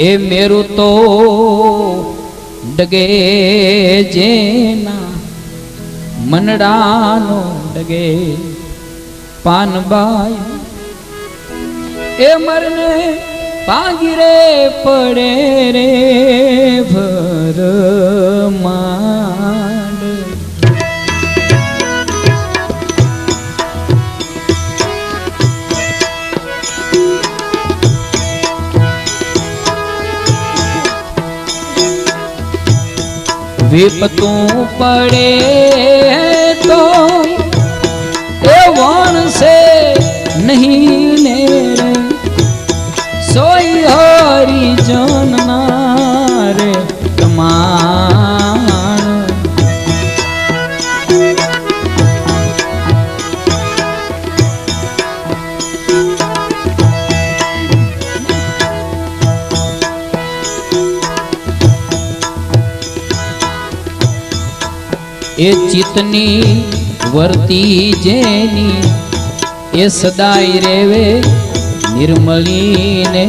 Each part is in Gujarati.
એ મેરું તો ડગે જેના મનડાનો ડગે પાનબાઈ એ મરને પાગીરે પડે રે ભર વિપતું પડે તો એ ચિતની વર્તી જેની એ સદાય રેવે નિર્મળીને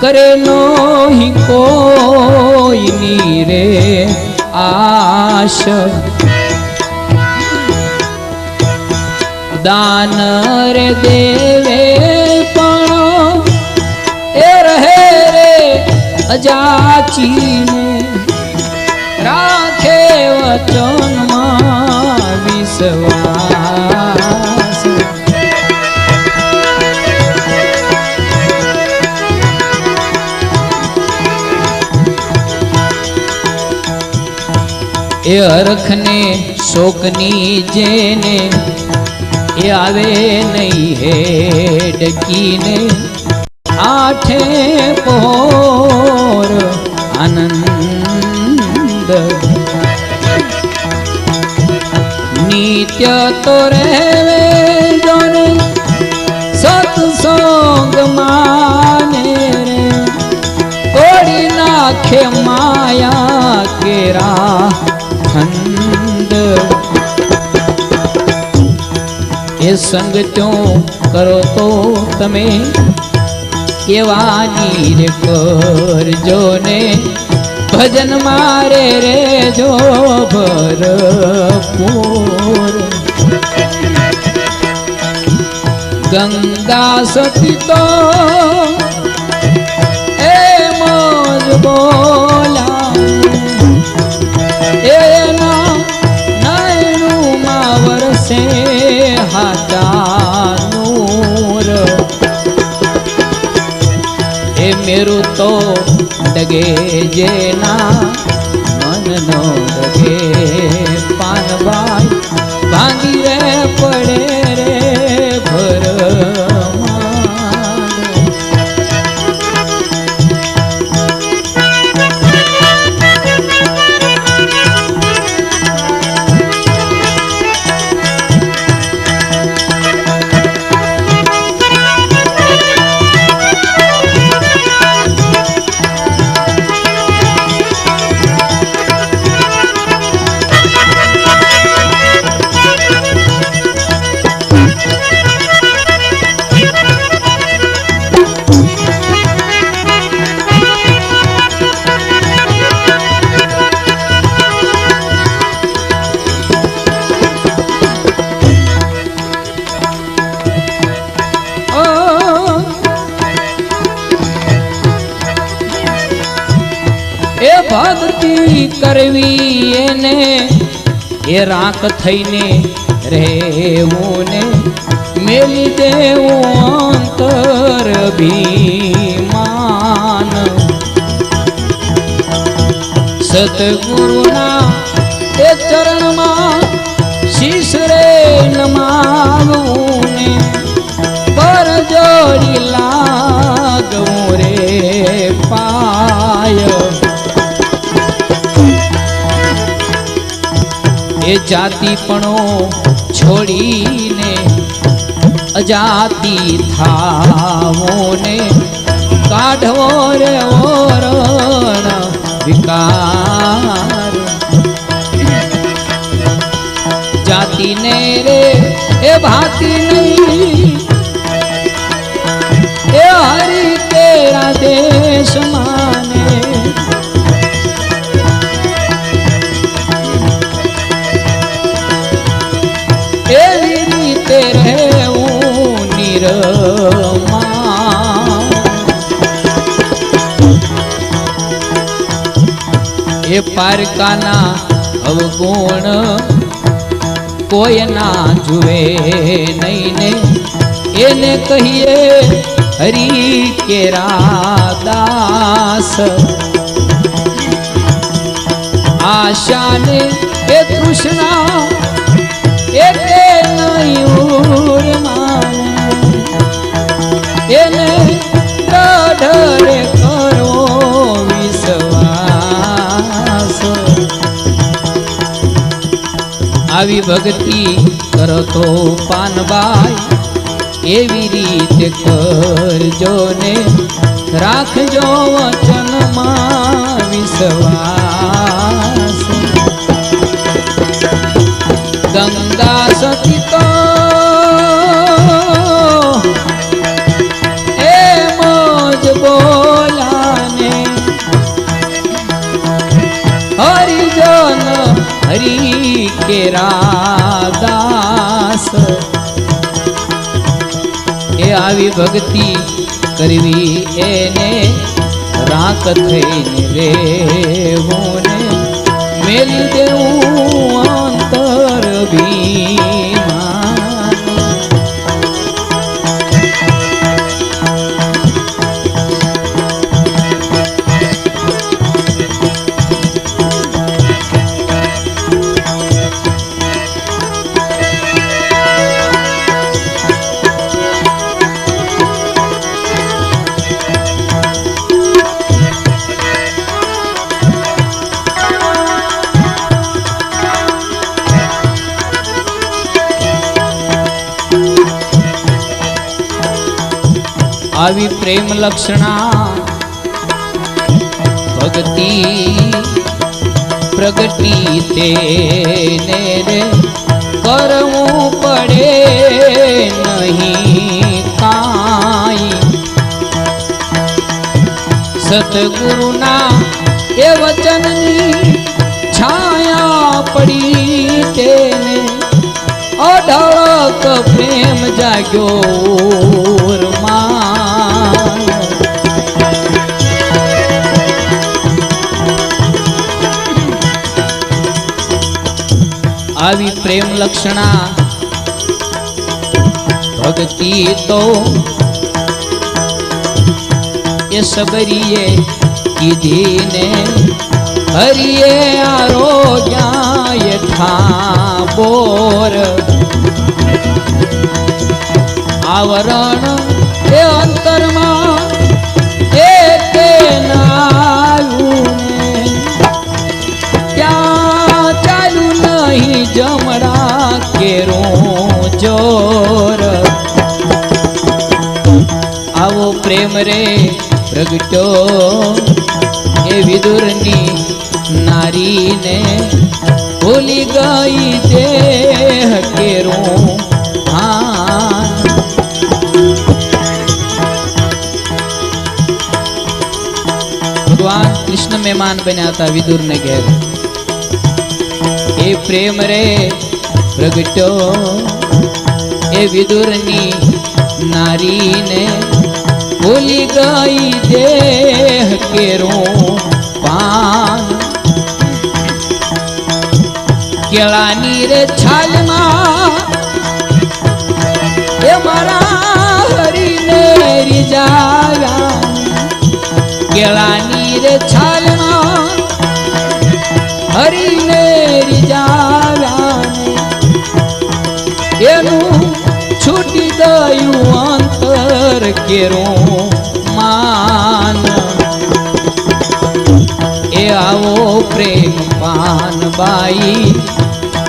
કરે નોહી કોઈની રે આશ. દાન રે દેવે પણ એ રહે રે અજાચીને. વચનમાં વિશ્વાસ એ અરખને શોકની જેને એ આવે નહીં હે ડકીને આઠે પોર આનંદ તો રહેવે જોને સત્સંગ માને રે. કોડી નાખે માયા કેરા ખંડ. એ સંગ ત્યો કરો તો તમે કેવાની રે કરજો ને. ભજન મારે રે જો ભરપૂર. ગંગા સતી તો એ મોજ બોલા એના નયનુમાં વરસે હાચા નૂર એ મેરું તો ડગે જેના મનનો ડગે પાનબાઈ ભાંગી રે પડે રે. ભક્તિ કરવી એને. એ રાખ થઈને રહેવું ને મેલી દેવું અંતર ભીમાન સતગુરુના એ ચરણમાં શીશ રે નમાવું ને પર જોડી લાગવું એ જાતિપણો છોડીને અજાતિ થાવોને કાઢવો રે ઓરણ વિકાર. જાતિને રે, એ ભાતિ નહીં. એ હરી તેરા દેશમાં એ પારકાના અવગુણ કોઈ ના જુએ નહીં ને એને કહીએ, હરી કેરા દાસ આશાને એ તૃષ્ણા એ ભક્તિ કરો તો પાનબાઈ એવી રીતે કરજો ને રાખજો વચનમાં વિશ્વાસ. આવી ભક્તિ કરવી એને રાત થઈને રેવું ને મેલી દેવું અંતર ભીમાન પ્રેમ લક્ષણા ભક્તિ પ્રગટી તેને રે કરવું પડે નહીં કાંઈ સતગુરુના એ વચનની છાયા પડી તેને અઢળક પ્રેમ જાગ્યો લક્ષણા. ભક્તિ તો એ સબરીએ કીધીને હરિએ આરોગ્યા ઠા બોર આવરણ પ્રેમ રે પ્રગટ્યો એ વિદુરની નારીને ભૂલી ગઈ દેહ કેરું ભાન ભગવાન કૃષ્ણ મહેમાન બન્યા હતા વિદુરને ઘેર એ પ્રેમ રે પ્રગટ્યો એ વિદુરની નારીને ભૂલી ગઈ દેહ કેરું પાન. કેળાની રે છાલમાં એ મારા હરીને રીજાવ્યા કેળાની રે છાલમાં કેરું માન. એ આવો પ્રેમ પાનબાઈ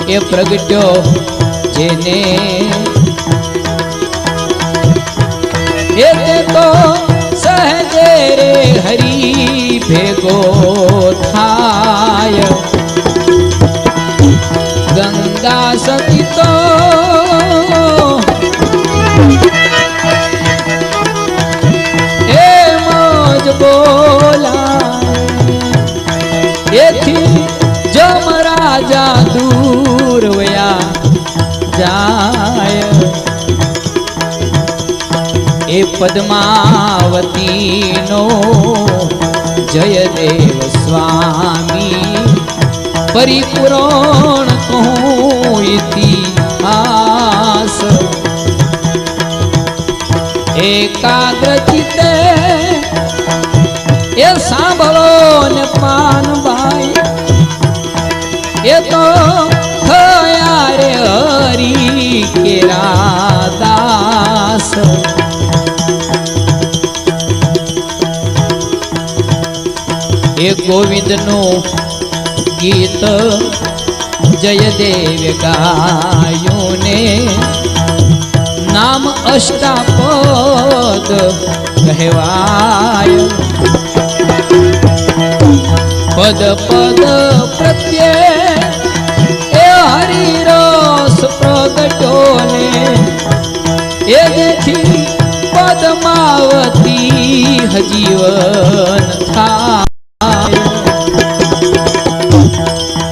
એ પ્રગટ્યો જેને. એ તે દૂર વયા જાય. એ પદ્માવતીનો જયદેવ સ્વામી પરિપૂરણ કહું ઇતિહાસ એકાગ્ર એ સાંભળો ને પાનભાઈ એ ગોવિંદનું ગીત જયદેવ ગાયું ને નામ અષ્ટાપદ કહેવાય. પદ પદ પ્રત્યે પદ્માવતી હજીવન થાય.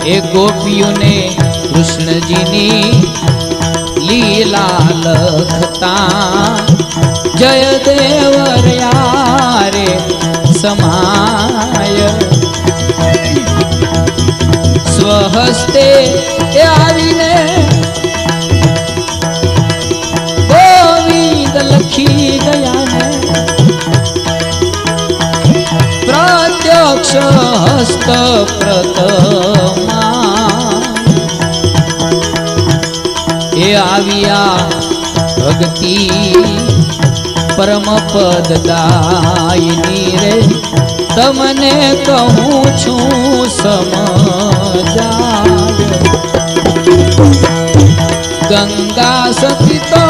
એ ગોપીઓને કૃષ્ણજીની લીલા લખતા જયદેવ રે સમાય. સ્વહસ્તે આવીને હસ્ત એ આવ્યા ભક્તિ પરમ પદદાયની રે તમને કહું છું સમજા ગંગા સતી તો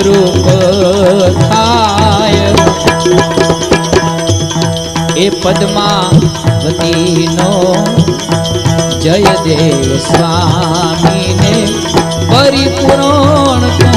રૂપ થાય એ પદ્માવતીનો જયદેવ સ્વામીને પરિપૂર્ણ